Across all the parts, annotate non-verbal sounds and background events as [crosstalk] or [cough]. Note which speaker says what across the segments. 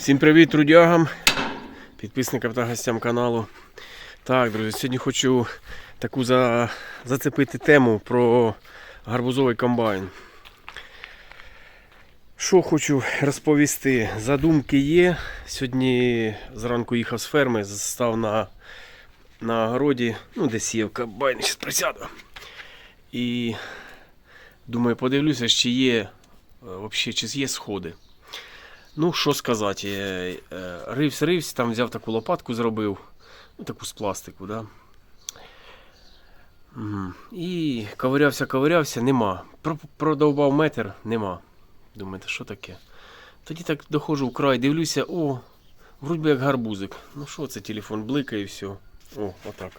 Speaker 1: Всім привіт, трудягам, підписникам та гостям каналу. Так, друзі, сьогодні хочу таку за... зацепити тему про гарбузовий комбайн. Що хочу розповісти? Задумки є. Сьогодні зранку їхав з ферми, став на, на городі, ну десь є в комбайні, зараз присяду. І думаю, подивлюся, чи є, е, вообще, чи є сходи. Ну, що сказати, е, е, ривсь, там взяв таку лопатку, зробив, ну, таку з пластику, да? І ковирявся, ковирявся, нема. Продовбав метр, нема. Думаєте, що таке? Тоді так доходжу в край, дивлюся, о, вроді як гарбузик. Ну що це телефон бликає і все. О, отак.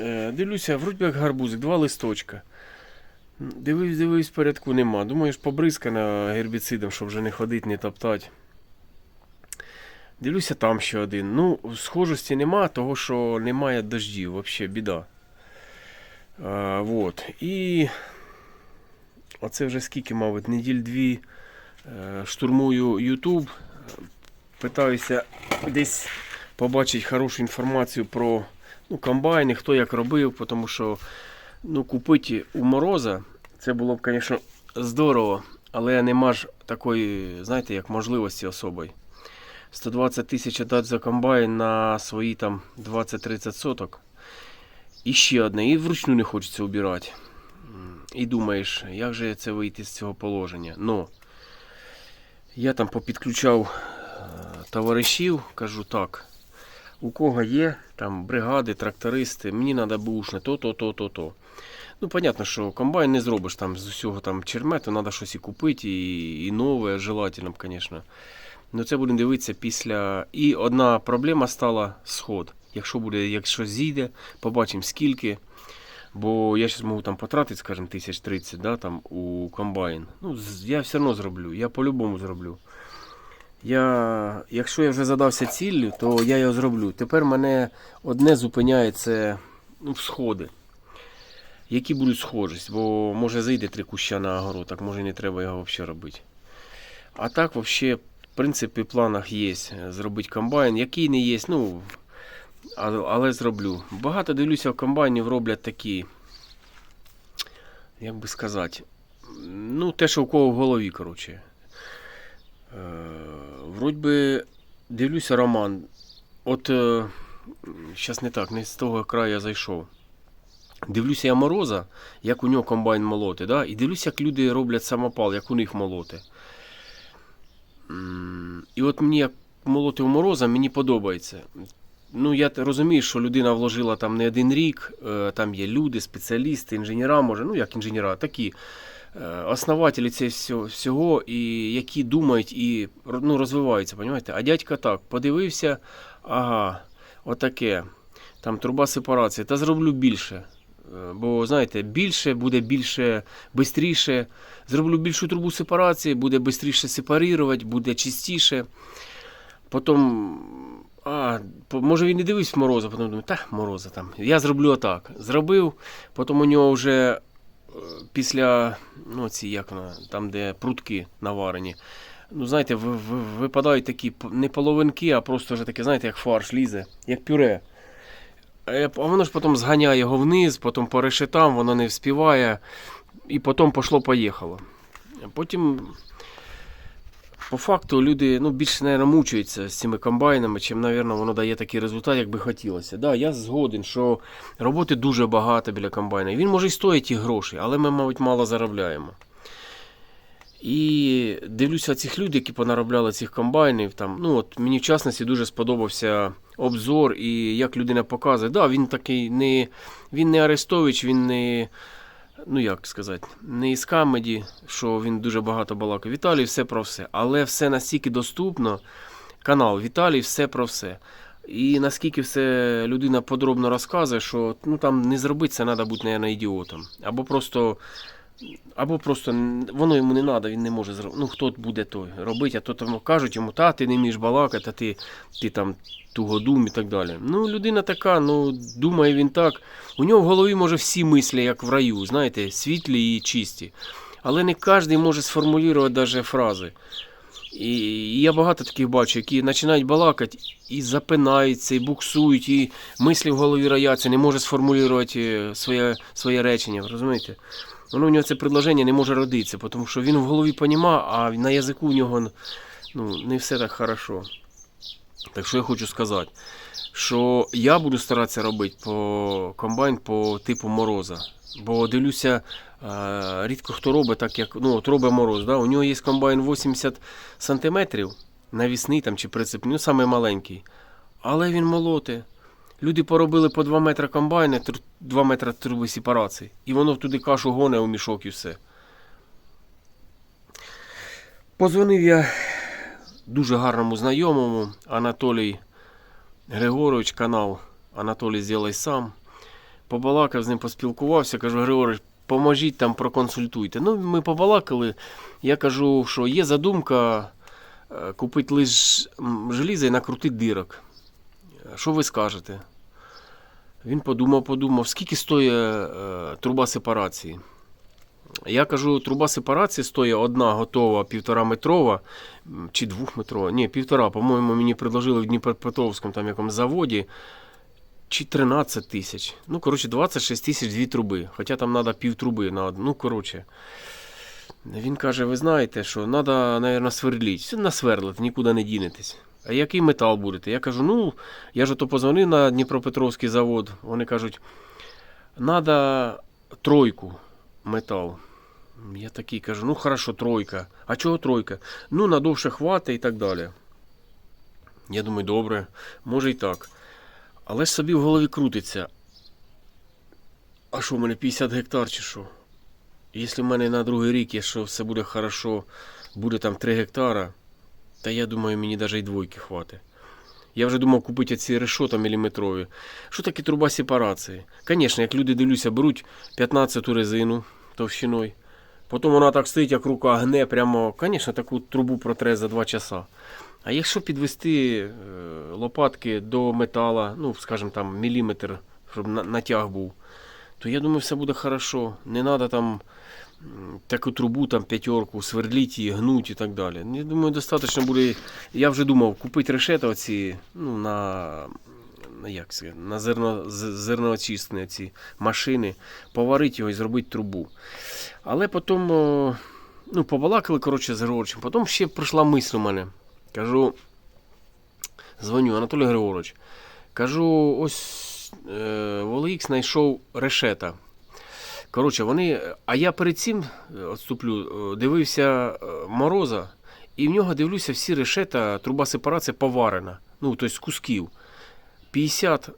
Speaker 1: Е, дивлюся, вроді як гарбузик, два листочка. Дивись, дивись, порядку нема. Думаєш, побризкана гербіцидом, щоб вже не ходити, не топтати. Дивлюся, там ще один. Ну, схожості нема, того що немає дождів, взагалі біда. А, вот. І оце вже скільки, мабуть, неділь дві е, штурмую YouTube. Питаюся десь побачити хорошу інформацію про ну, комбайни, хто як робив, тому що ну, купити у мороза, це було б, звісно, здорово, але нема ж такої, знаєте, як можливості особої. 120 тисяч дати за комбайн на свої там 20-30 соток. І ще одне, і вручну не хочеться убирати. І думаєш, як же це вийти з цього положення? Ну, я там попідключав е, товаришів, кажу так. У кого є там бригади, трактористи, мені треба бушне, то, то, то, то, то. Ну, понятно, що комбайн не зробиш там з усього там чермету, треба щось і купити, і, і нове, желательно, звісно. Ну, це будемо дивитися після. І одна проблема стала сход. Якщо буде, якщо зійде, побачимо скільки. Бо я зараз можу там потратити, скажімо, тисяч 30 да, там, у комбайн. Ну, я все одно зроблю, я по-любому зроблю. Я, якщо я вже задався ціллю, то я його зроблю. Тепер мене одне зупиняє це ну, сходи. Які будуть схожість, бо може зайде три куща на огород, так може не треба його взагалі робити. А так, взагалі, в принципі, в планах є зробити комбайн, який не є, ну, але, зроблю. Багато дивлюся, комбайнів роблять такі, як би сказати, ну, те, що у кого в голові, коротше. Е, вроді би, дивлюся роман. От, е, зараз не так, не з того краю я зайшов. Дивлюся я мороза, як у нього комбайн молоти, да? і дивлюся, як люди роблять самопал, як у них молоти. І от мені як молоти у мороза, мені подобається. Ну, я розумію, що людина вложила там не один рік, е, там є люди, спеціалісти, інженера, може, ну як інженера, такі е, основателі цього всього, і які думають і ну, розвиваються, розумієте? А дядька так, подивився, ага, отаке, там труба сепарації, та зроблю більше. Е, Бо, знаєте, більше буде більше, швидше. Зроблю більшу трубу сепарації, буде швидше сепарувати, буде чистіше. Потім, а, може він не дивився мороза, потім думаю, та мороза там. Я зроблю отак. Зробив, потім у нього вже е, після, ну ці, як вона, там, де прутки наварені. Ну, знаєте, ви- ви- випадають такі не половинки, а просто вже таке, знаєте, як фарш лізе, як пюре. Е, воно ж потім зганяє його вниз, потім по решетам, воно не вспіває, і потім пошло-поїхало. Потім, по факту, люди ну, більше, мабуть, мучаються з цими комбайнами, чим, мабуть, воно дає такий результат, як би хотілося. Да, я згоден, що роботи дуже багато біля комбайна. Він може і стоїть і гроші, але ми, мабуть, мало заробляємо. І дивлюся цих людей, які понаробляли цих комбайнів. Там, ну, от мені в частності дуже сподобався обзор і як людина показує. Да, він такий не, він не Арестович, він не, ну як сказати, не із камеді, що він дуже багато балакає. Віталій все про все. Але все настільки доступно. Канал Віталій все про все. І наскільки все людина подробно розказує, що ну, там не зробити це треба бути, мабуть, ідіотом. Або просто або просто воно йому не треба, він не може зробити. Ну, хто буде той робити, а то тому кажуть йому, та ти не вмієш балакати, ти, ти там тугодум і так далі. Ну, людина така, ну, думає він так. У нього в голові може всі мислі, як в раю, знаєте, світлі і чисті. Але не кожен може сформулювати навіть фрази. І, я багато таких бачу, які починають балакати і запинаються, і буксують, і мислі в голові рояться, не може сформулювати своє, своє речення. Розумієте? Воно у нього це предложення не може родитися, тому що він в голові розуміє, а на язику у нього ну, не все так хорошо. Так що я хочу сказати, що я буду старатися робити по комбайн по типу мороза. Бо дивлюся, е, рідко хто робить так, як ну, от робить мороз. Да? У нього є комбайн 80 см навісний там, чи прицепний, ну саме. Але він молоте. Люди поробили по 2 метри комбайни, 2 метри труби сепарації. І воно туди кашу гоне у мішок і все. Позвонив я дуже гарному знайомому Анатолій Григорович, канал Анатолій Зілай сам. Побалакав з ним, поспілкувався, кажу, Григорович, поможіть там, проконсультуйте. Ну, ми побалакали. Я кажу, що є задумка е, купити лише желізо і накрутити дирок. Що ви скажете? Він подумав, подумав, скільки стоїть е, труба сепарації. Я кажу, труба сепарації стоїть одна готова півтора метрова чи двохметрова. Ні, півтора, по-моєму, мені предложили в Дніпропетровському там якомусь заводі. Чи 13 тисяч. Ну, коротше, 26 тисяч дві труби. Хоча там треба пів труби на одну. Ну, коротше. Він каже: ви знаєте, що треба, мабуть, сверліть. Все насверлити, нікуди не дінетесь. А який метал будете? Я кажу, ну, я ж то позвонив на Дніпропетровський завод. Вони кажуть, треба тройку метал. Я такий кажу, ну хорошо, тройка. А чого тройка? Ну, надовше хвати і так далі. Я думаю, добре, може і так. Але ж собі в голові крутиться. А що, в мене 50 гектар чи що? Якщо в мене на другий рік, якщо все буде хорошо, буде там 3 гектара, та я думаю, мені навіть і двойки хватить. Я вже думав купити ці решота міліметрові. Що таке труба сепарації? Звісно, як люди дивлюся, беруть 15 резину товщиною. Потім вона так стоїть, як рука гне, прямо, звісно, таку трубу протре за 2 часа. А якщо підвести е, лопатки до метала, ну, скажімо там, міліметр, щоб натяг був, то я думаю, все буде хорошо. Не треба там таку трубу, там п'ятерку, сверліть її, гнуть і так далі. Я думаю, достатньо буде. Я вже думав, купити решета оці, ну, на, на, як це, на зерно, зерноочисні ці машини, поварити його і зробити трубу. Але потім, ну, побалакали, коротше, з Григоричем. Потім ще прийшла мисль у мене. Кажу, дзвоню, Анатолій Григорович. Кажу, ось е, в знайшов решета. Коротше, вони. А я перед цим е, отступлю, е, дивився е, мороза, і в нього дивлюся всі решета, труба сепарації поварена. Ну, тобто з кусків. 50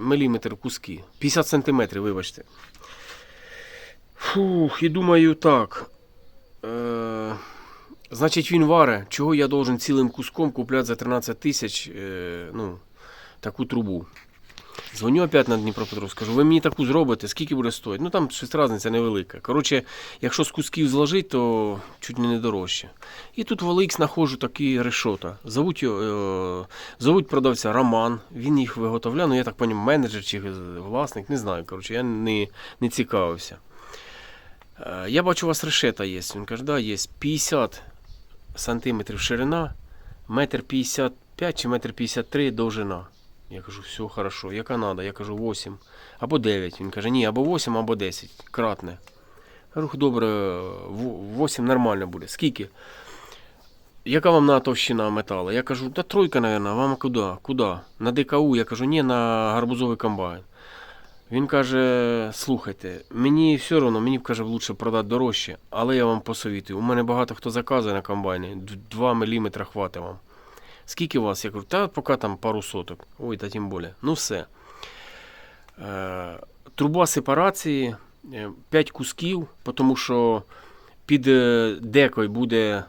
Speaker 1: мм куски. 50 см, вибачте. Фух, і думаю так. Е, значить, він варе. Чого я должен цілим куском купляти за 13 тисяч е, ну, таку трубу? Дзвоню опять на Дніпропетровськ, кажу, ви мені таку зробите, скільки буде стоїти? Ну там щось різниця невелика. Коротше, якщо з кусків зложити, то чуть не дорожче. І тут в OLX знаходжу такі решота. Зовуть, його, е, зовуть продавця Роман, він їх виготовляє, ну я так розумію, менеджер чи власник, не знаю. Коротше, я не, не цікавився. Е, Я бачу, у вас решета є. Він каже, да, є 50 сантиметрів ширина, метр 55 чи метр 53 довжина. Я кажу, все хорошо. Яка надо? Я кажу, 8 або 9. Він каже, ні, або 8, або 10. Кратне. Кажу, добре, 8 нормально буде. Скільки? Яка вам на товщина металу? Я кажу, та тройка, наверное, вам куди? Куди? На ДКУ. Я кажу, ні, на гарбузовий комбайн. Він каже: слухайте, мені все одно, мені б каже, лучше продати дорожче, але я вам посовітую. У мене багато хто заказує на комбайні, 2 мм хватить вам. Скільки у вас? Я кажу, та поки там пару соток. Ой, та тим більше. Ну все. Е, труба сепарації 5 кусків, тому що під е, декою буде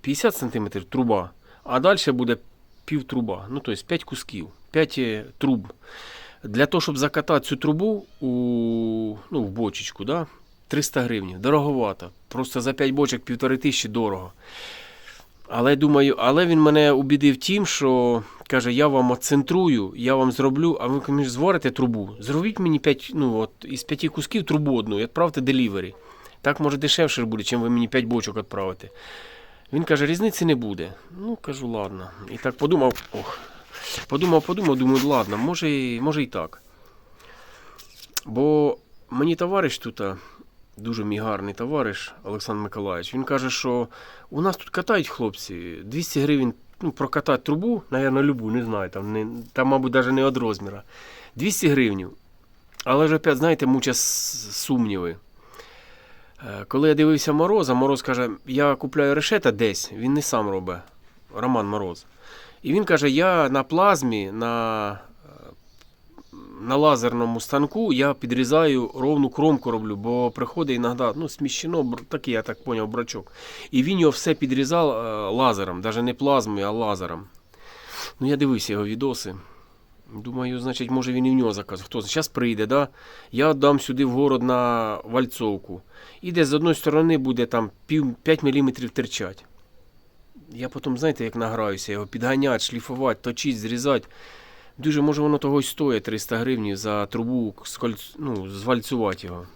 Speaker 1: 50 см труба, а далі буде пів труба. Ну, тобто 5 кусків, 5 труб. Для того, щоб закатати цю трубу у, ну, в бочечку, да? 300 гривень. Дороговато. Просто за 5 бочок півтори тисячі дорого. Але думаю, але він мене убідив тим, що каже, я вам оцентрую, я вам зроблю, а ви мені зварите трубу. Зробіть мені 5, ну, от, із 5 кусків трубу одну і відправте делівері. Так може дешевше буде, чим ви мені 5 бочок відправите. Він каже, різниці не буде. Ну, кажу, ладно. І так подумав, ох. Подумав, подумав, думаю, ладно, може, може і так. Бо мені товариш тут, дуже мій гарний товариш Олександр Миколаївич, він каже, що у нас тут катають хлопці 200 гривень ну, прокатати трубу, навірно, любу, не знаю, там, не, там мабуть, навіть не від розміру. 200 гривень. Але ж опять, знаєте, муча сумніви. Е, Коли я дивився Мороза, Мороз каже, я купляю решета десь, він не сам робить, Роман Мороз. І він каже, я на плазмі, на, на лазерному станку я підрізаю ровну кромку роблю, бо приходить іноді, ну, сміщено, такий, я так зрозумів, брачок. І він його все підрізав е, лазером, навіть не плазмою, а лазером. Ну, я дивився його відоси. Думаю, значить, може він і в нього заказ. Хто зараз прийде, да? я дам сюди в город на вальцовку. І десь з одної сторони буде там 5 мм терчать. Я потім, знаєте, як награюся, його підганяти, шліфувати, точити, зрізати. Дуже може воно того й стоїть 300 гривень за трубу скольц... ну, звальцювати його.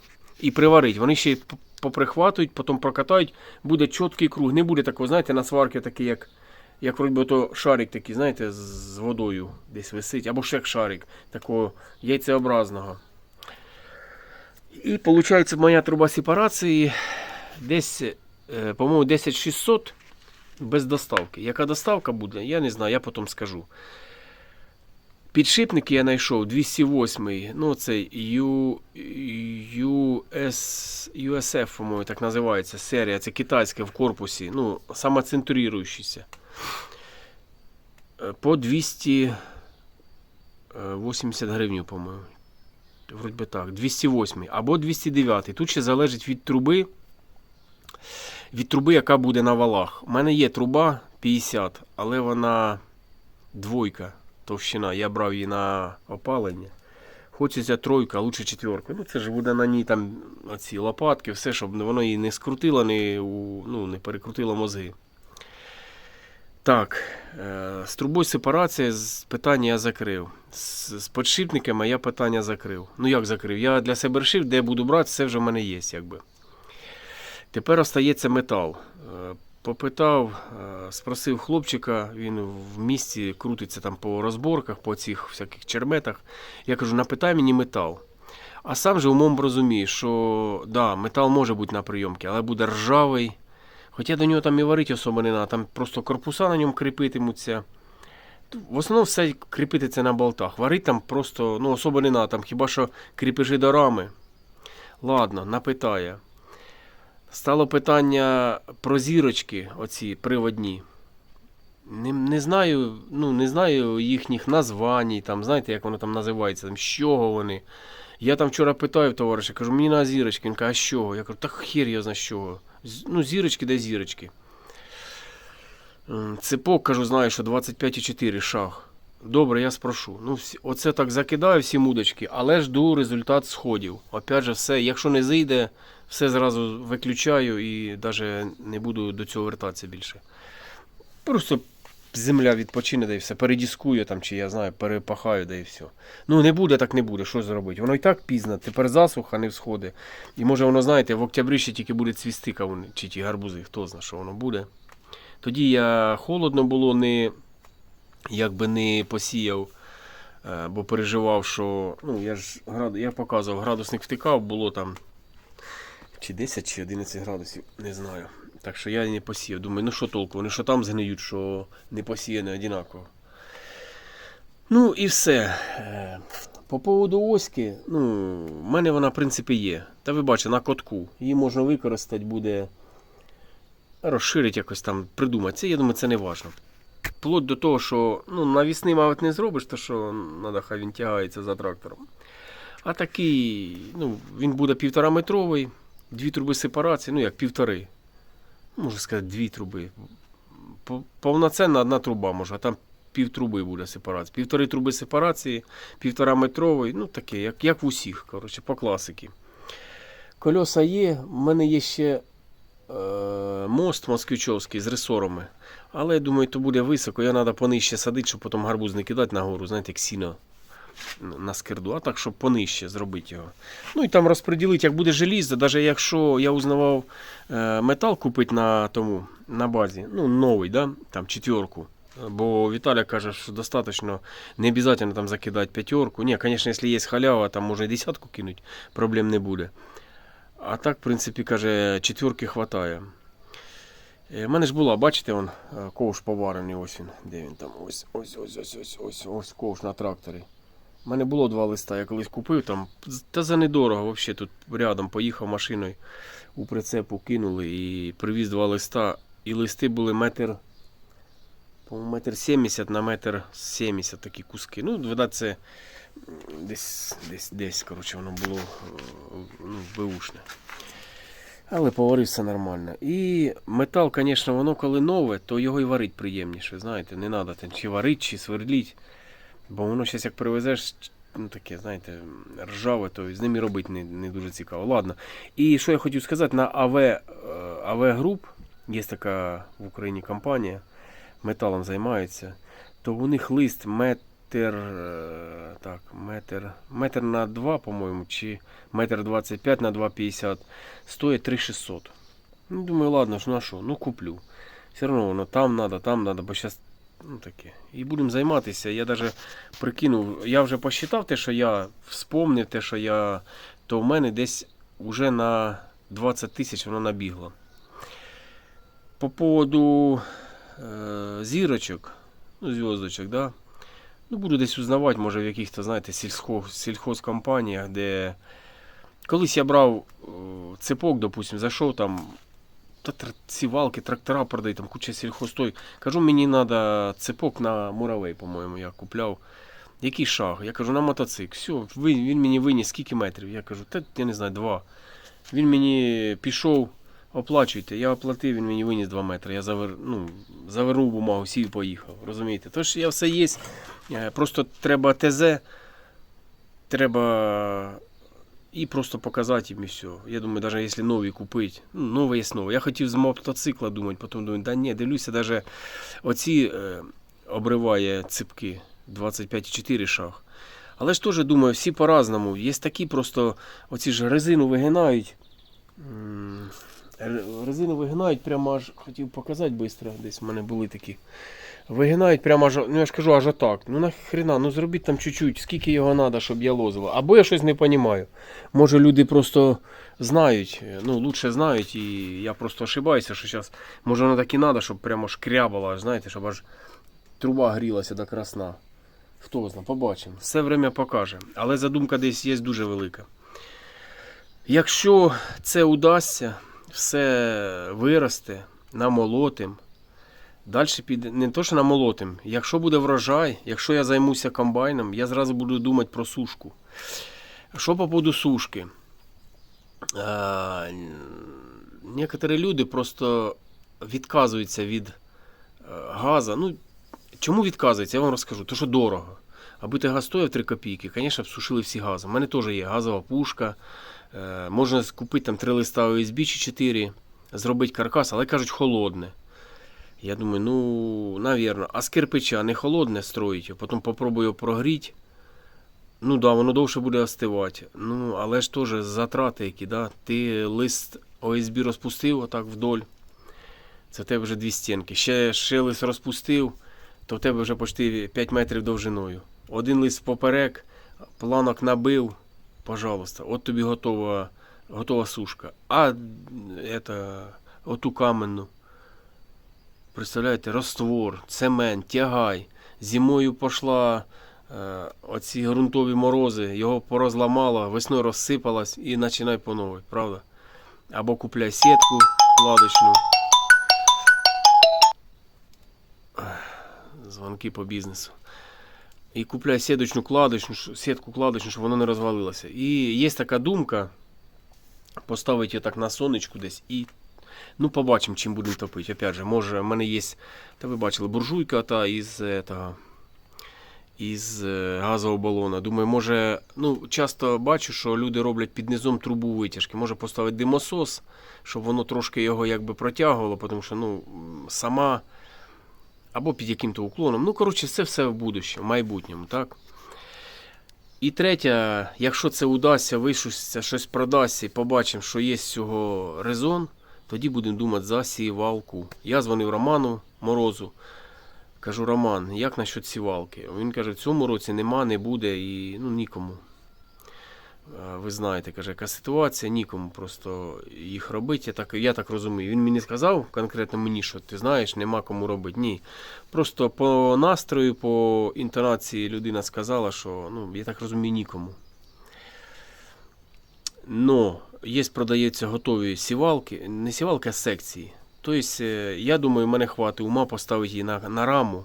Speaker 1: І приварити. Вони ще поприхватують, потім прокатають, буде чіткий круг. Не буде такого, знаєте, на сварки такий, як, як вроді то шарик такий, знаєте, з- водою десь висить, або ще як шарик, такого яйцеобразного. І виходить, моя труба сепарації десь, е, по-моєму, 10600 без доставки. Яка доставка буде, я не знаю, я потім скажу. Підшипники я знайшов 208, ну це US, USF, по-моєму, так називається серія. Це китайське в корпусі, ну, самоцентруючийся. Е, По 280 гривень, по-моєму. Вроді би так, 208 або 209. Тут ще залежить від труби. Від труби, яка буде на валах. У мене є труба 50, але вона двойка товщина. Я брав її на опалення. Хочеться тройка, лучше четверка. Ну це ж буде на ній там оці лопатки, все, щоб воно її не скрутило, не, ну, не перекрутило мозги. Так, е, з трубою сепарація з питання я закрив. З, подшипниками я питання закрив. Ну як закрив? Я для себе вирішив, де буду брати, все вже в мене є, якби. Тепер остається метал. Попитав, е, спросив хлопчика, він в місті крутиться там по розборках, по цих всяких черметах. Я кажу, напитай мені метал. А сам же умом розумію, що да, метал може бути на прийомці, але буде ржавий. Хоча до нього там і варити особо не треба, там просто корпуса на ньому кріпитимуться. В основному все кріпити на болтах. Варити там просто ну, особо не треба, там хіба що кріпежі до рами. Ладно, напитає. Стало питання про зірочки, оці приводні. Не, не знаю, ну, не знаю їхніх названь, там, знаєте, як воно там називається, там, з чого вони. Я там вчора питаю товариша, кажу, мені на зірочки. Він каже, а чого? Я кажу, та хер я знаю з. Ну, зірочки де зірочки. Цепок, кажу, знаю, що 25,4 шаг. Добре, я спрошу. Ну, оце так закидаю всі мудочки, але жду результат сходів. Опять же, все, якщо не зайде, все зразу виключаю і навіть не буду до цього вертатися більше. Просто земля відпочине, да і все, передіскую там, чи я знаю, перепахаю, да і все. Ну не буде, так не буде. Що зробити? Воно і так пізно, тепер засуха, не всходи. І може воно, знаєте, в октябрі ще тільки буде цвісти чи ті гарбузи, хто знає, що воно буде. Тоді я холодно було, не, якби не посіяв, е, бо переживав, що. Ну, я ж я показував, градусник втикав, було там чи 10, чи 11 градусів, не знаю. Так що я не посіяв. Думаю, ну що толку, вони що там згниють, що не посіяне однаково. Ну і все. Е, По поводу оськи, ну, в мене вона, в принципі, є. Та ви бачите, на котку. Її можна використати, буде розширити якось там, придумати. Це, я думаю, це не важно. Вплоть до того, що ну, навісний, мабуть, не зробиш, то що треба, хай він тягається за трактором. А такий, ну, він буде півтора метровий, дві труби сепарації, ну як півтори. Можна сказати, дві труби. По- Повноцінна одна труба може, а там пів труби буде сепарації. Півтори труби сепарації, півтора метровий, ну таке, як, як в усіх, коротше, по класики. Кольоса є, в мене є ще мост москвичовський з ресорами. Але я думаю, то буде високо, я треба понижче садити, щоб потім гарбуз не кидати нагору, знаєте, як сіно. на скирду, а так, щоб понижче зробити його. Ну і там розподілити, як буде желізо, навіть якщо я узнавав е, метал купити на тому, на базі, ну, новий, да? там четверку. Бо Віталя каже, що достатньо не обов'язково там закидати п'ятерку. Ні, звісно, якщо є халява, там можна і десятку кинуть, проблем не буде. А так, в принципі, каже, четверки хватає. У мене ж була, бачите, он, е, ковш поварений, ось він. Де він там? Ось, ось, ось, ось, ось, ось, ось ковш на тракторі. У мене було два листа, я колись купив там. Та за недорого взагалі тут рядом поїхав машиною у прицепу кинули і привіз два листа. І листи були метр. По-моєму, метр сімдесят на метр сімдесят такі куски. Ну, видать, це десь, десь, десь, коротше, воно було е, ну, беушне. Але поварив все нормально. І метал, звісно, воно коли нове, то його і варить приємніше. Знаєте, не треба там чи варити, чи свердліть. Бо воно зараз як привезеш, ну таке, знаєте, ржаве, то з ним і робити не, не дуже цікаво. Ладно. І що я хотів сказати, на АВ, е, АВ Group, є така в Україні компанія, металом займається, то у них лист метр, е, так, метр, метр на 2, по-моєму, чи метр 25 на 2,50 стоїть 3600. Ну, думаю, ладно, ж на що, ну куплю. Все одно воно там надо, там надо, бо зараз ну таке. І будемо займатися. Я даже прикинув, я вже посчитав те, що я вспомнив те, що я, то в мене десь уже на 20 тисяч воно набігло. По поводу зірочок, ну, зв'язочок, да. Ну, буду десь узнавати, може, в яких-то, знаєте, сільсько, сільхозкомпаніях, де. Колись я брав е, цепок, допустим, зайшов там, та сівалки, трактора продають, там куча сільхозтой. Кажу, мені треба цепок на муравей, по-моєму, я купляв. Який шаг? Я кажу, на мотоцикл. Все, він мені виніс скільки метрів. Я кажу, та я не знаю, два. Він мені пішов, оплачуйте. Я оплатив, він мені виніс 2 метри. Я завер, ну, завернув бумагу, сів поїхав. Розумієте? Тож я все є. Е, Просто треба ТЗ, треба і просто показати їм і все. Я думаю, навіть якщо нові купити, ну, нове є нове. Я хотів з мотоцикла думати, потім думаю, да ні, дивлюся, навіть оці е, обриває ципки 25,4 шаг. Але ж теж думаю, всі по-разному. Є такі просто, оці ж резину вигинають. Резину вигинають прямо аж, хотів показати швидко, десь в мене були такі. Вигинають прямо аж, ну я ж кажу, аж отак. Ну нахрена, ну зробіть там чуть-чуть, скільки його треба, щоб я лозило. Або я щось не розумію. Може люди просто знають, ну лучше знають, і я просто ошибаюся, що зараз, може воно так і треба, щоб прямо шкрябало, аж, знаєте, щоб аж труба грілася до красна. Хто знає, побачимо. Все время покаже. Але задумка десь є дуже велика. Якщо це удасться, все виросте, намолотим. Далі піде не то, що намолотим. Якщо буде врожай, якщо я займуся комбайном, я зразу буду думати про сушку. Що по поводу сушки? Некоторі люди просто відказуються від е, газу. Ну, чому відказуються? Я вам розкажу. То, що дорого. Аби ти газ стояв 3 копійки, звісно, б сушили всі газом. У мене теж є газова пушка. Е, можна купити там 3 листа USB чи 4, зробити каркас, але кажуть, холодне. Я думаю, ну, навірно. А з кирпича не холодне строїть, потім попробую прогріти. Ну да, воно довше буде остивати. Ну, але ж теж затрати які, да? Ти лист ОСБ розпустив отак вдоль. Це в тебе вже дві стінки. Ще, ще лист розпустив, то в тебе вже почти 5 метрів довжиною. Один лист поперек, планок набив, пожалуйста, от тобі готова, готова сушка. А это, оту каменну. Представляєте, роствор, цемент, тягай. Зимою пішла е, оці ґрунтові морози, його порозламало, весною розсипалось і починай по новій, правда? Або купляй сітку кладочну. Дзвонки по бізнесу. І купляй сіточну кладочну, сітку кладочну, щоб воно не розвалилося. І є така думка поставити її так на сонечку десь і Ну, побачимо, чим будемо топити. Опять же, може, в мене є, та ви бачили, буржуйка та із, этого, із е, газового балона. Думаю, може, ну, часто бачу, що люди роблять під низом трубу витяжки. Може поставити димосос, щоб воно трошки його якби протягувало, тому що ну, сама або під яким-то уклоном. Ну, коротше, це все в будущому, в майбутньому, так? І третє, якщо це удасться, вишуться, щось продасться і побачимо, що є з цього резон, тоді будемо думати за сівалку. Я дзвонив Роману Морозу. Кажу, Роман, як насчет сівалки? Він каже, в цьому році нема, не буде і ну, нікому. Е, Ви знаєте, каже, яка ситуація, нікому просто їх робити. Я так, я так розумію. Він мені сказав конкретно мені, що ти знаєш, нема кому робити. Ні. Просто по настрою, по інтонації людина сказала, що ну, я так розумію, нікому. Но є продаються готові сівалки, не сівалки, а секції. Тобто, е, я думаю, мене хватить ума поставити її на, на раму.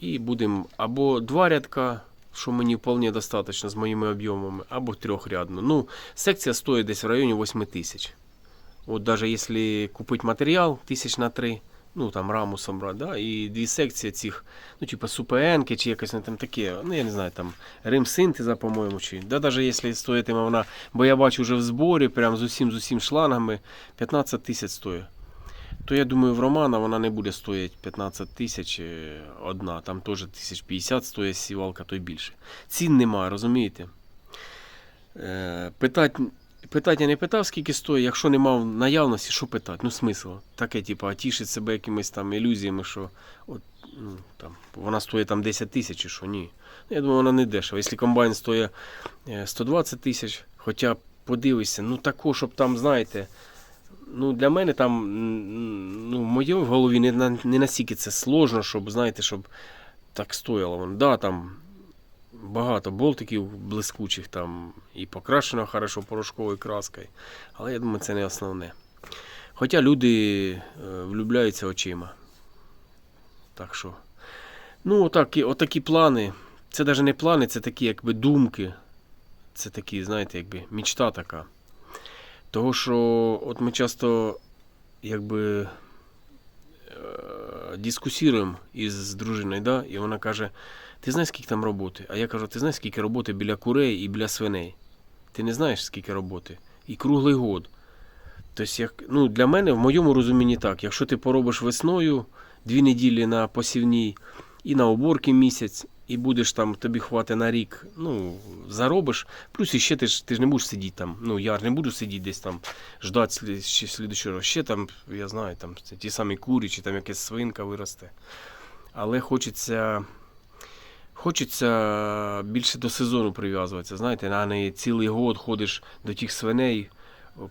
Speaker 1: І будемо або два рядка, що мені вполне достатньо з моїми об'ємами, або трьохрядно. Ну, секція стоїть десь в районі 8 тисяч. От даже якщо купити матеріал тисяч на три, ну там раму собрати, да, і дві секції цих, ну, типа супенки чи якось там таке, ну я не знаю, там Рим синтеза, по-моєму, чи. Да, даже якщо стоїтиме вона, бо я бачу вже в зборі, прям з усім з усім шлангами, 15 тисяч стоїть. То я думаю, в Романа вона не буде стоїти 15 тисяч е, одна, там теж 1050 стоїть сівалка, то й більше. Цін немає, розумієте? Е, питать, питать я не питав, скільки стоїть, якщо не мав наявності, що питати? Ну, смисл. Таке, типу, а тішить себе якимись там ілюзіями, що от, ну, там, вона стоїть там 10 тисяч що, ні. Ну, Я думаю, вона не дешева. Якщо комбайн стоїть е, 120 тисяч, хоча подивишся, ну тако, щоб там, знаєте, ну, для мене там, ну, в моїй голові не, не настільки це сложно, щоб, знаєте, щоб так стояло воно. Да, там багато болтиків блискучих, там і покрашено хорошо порошковою краскою. Але я думаю, це не основне. Хоча люди е, влюбляються очима. Так що. Ну, отакі, отакі плани. Це навіть не плани, це такі якби думки. Це такі, знаєте, якби мічта така. Того, що от ми часто якби е, дискусіруємо із дружиною, да? і вона каже: ти знаєш, скільки там роботи? А я кажу, ти знаєш, скільки роботи біля курей і біля свиней? Ти не знаєш, скільки роботи? І круглий год. Тобто, як, ну, для мене, в моєму розумінні так, якщо ти поробиш весною дві неділі на посівній і на уборки місяць, і будеш там, тобі хватить на рік, ну, заробиш. Плюс іще ти ж, ти ж не будеш сидіти там. Ну, я ж не буду сидіти десь там, ждати ще слідчого. Ще там, я знаю, там це ті самі курі, чи там якась свинка виросте. Але хочеться. Хочеться більше до сезону прив'язуватися, знаєте, а не цілий год ходиш до тих свиней,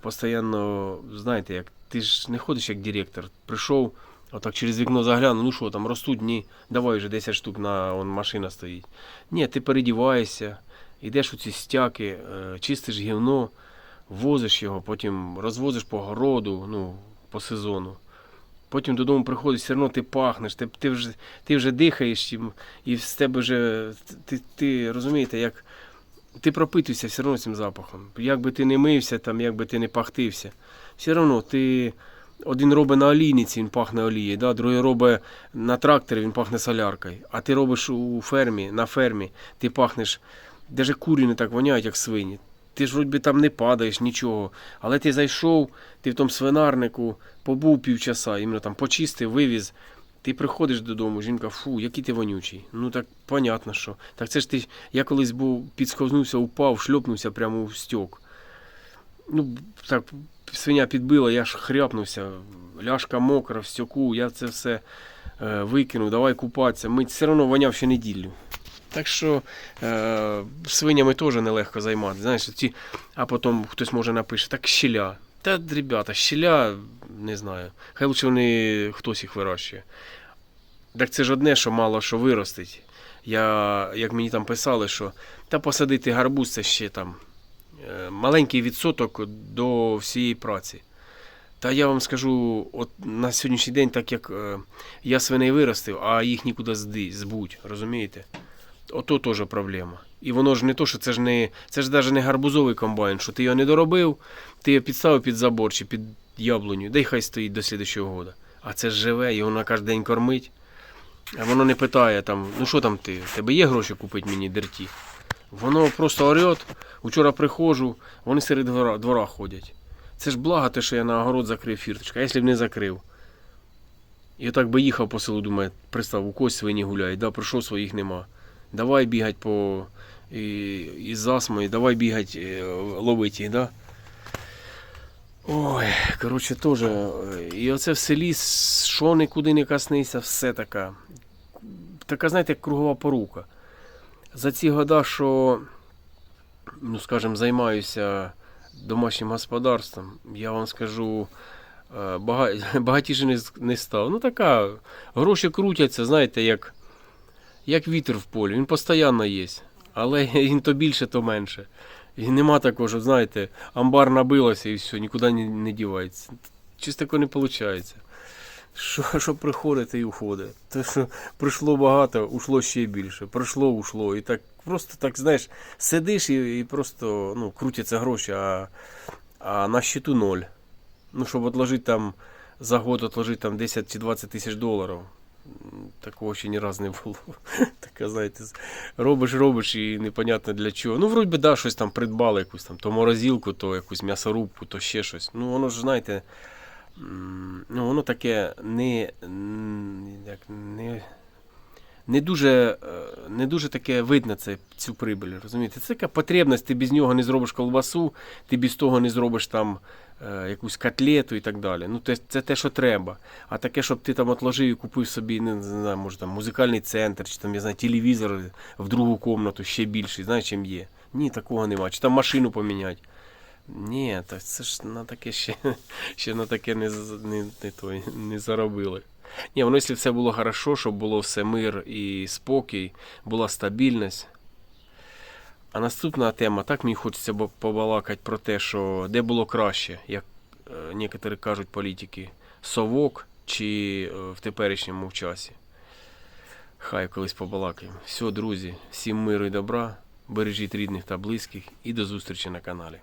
Speaker 1: постійно, знаєте, як ти ж не ходиш як директор. Прийшов, отак через вікно заглянув, ну що там, ростуть, ні, давай вже 10 штук на он, машина стоїть. Ні, ти передіваєшся, йдеш у ці стяки, е, чистиш гівно, возиш його, потім розвозиш по городу, ну, по сезону. Потім додому приходиш, все одно ти пахнеш, ти, ти, вже, ти вже дихаєш, і, і з тебе вже. Ти, ти розумієте, як ти пропитуєшся все одно цим запахом. Як би ти не мився, там, як би ти не пахтився. Все одно ти один робить на олійниці, він пахне олією, да? другий робить на тракторі, він пахне соляркою. А ти робиш у фермі, на фермі, ти пахнеш, навіть курі не так воняють, як свині. Ти ж вроді там не падаєш, нічого. Але ти зайшов, ти в тому свинарнику побув півчаса, іменно там почистив, вивіз. Ти приходиш додому, жінка, фу, який ти вонючий. Ну так понятно, що. Так це ж ти. Я колись був, підсковзнувся, упав, шльопнувся прямо в стьок. Ну, так, свиня підбила, я ж хряпнувся, ляшка мокра в стьоку, я це все е, викинув, давай купатися. Ми все одно воняв ще неділю. Так що е, свинями теж нелегко займатися. Знаєш, ці, а потім хтось може напише, так щеля. Та, ребята, щеля, не знаю. Хай лучше вони хтось їх вирощує. Так це ж одне, що мало що виростить. Я, як мені там писали, що та посадити гарбуз це ще там маленький відсоток до всієї праці. Та я вам скажу, от на сьогоднішній день, так як е, я свиней виростив, а їх нікуди збуть, розумієте? Ото теж проблема. І воно ж не то, що це ж не. Це ж навіть не гарбузовий комбайн, що ти його не доробив, ти його підставив під забор чи під яблуню, да й хай стоїть до слідчого года. А це ж живе, його на кожен день кормить. А воно не питає там, ну що там ти? Тебе є гроші купити мені дерті? Воно просто орет. Учора приходжу, вони серед двора, двора ходять. Це ж благо те, що я на огород закрив фірточку, а якщо б не закрив. І отак би їхав по селу, думаю, пристав, у когось свині гуляють, да, прийшов своїх нема. Давай бігать по і, і з давай бігати, е, ловити їх, да? Ой, коротше, теж. е, І оце в селі, що нікуди не коснися, все така. Така, знаєте, кругова порука. За ці года, що, ну, скажімо, займаюся домашнім господарством, я вам скажу, е, [laughs] багатіше не, став. Ну, така, гроші крутяться, знаєте, як, як вітер в полі. Він постійно є. Але [laughs] він то більше, то менше. І нема такого, що, знаєте, амбар набилося і все, нікуди не, не дівається. Чисто не виходить. Що, що приходить і уходить. Те, що прийшло багато, ушло ще більше. Прийшло, ушло. І так просто так, знаєш, сидиш і, і просто ну, крутяться гроші, а, а на щиту ноль. Ну, щоб отложити там за год отложити там 10 чи 20 тисяч доларів. Такого ще ні разу не було. [laughs] Така, знаєте, робиш, робиш і непонятно для чого. Ну, вроді да, щось там придбали, якусь там, то морозилку, то якусь м'ясорубку, то ще щось. Ну, воно ж, знаєте, ну, воно таке не, як, не, не, дуже, е, не дуже таке видно це, цю прибиль, розумієте? Це така потребність, ти без нього не зробиш колбасу, ти без того не зробиш там е, якусь котлету і так далі. Ну, це, це те, що треба. А таке, щоб ти там отложив і купив собі, не знаю, може там музикальний центр, чи там, я знаю, телевізор в другу комнату ще більший, знаєш, чим є. Ні, такого нема. Чи там машину поміняти. Ні, так це ж на таке ще, [laughs] ще на таке не, не, не, той, не заробили. Ні, воно, якщо все було хорошо, щоб було все мир і спокій, була стабільність. А наступна тема, так мені хочеться побалакати про те, що де було краще, як е, некоторі кажуть політики, совок чи е, в теперішньому часі. Хай колись побалакаємо. Все, друзі, всім миру і добра, бережіть рідних та близьких і до зустрічі на каналі.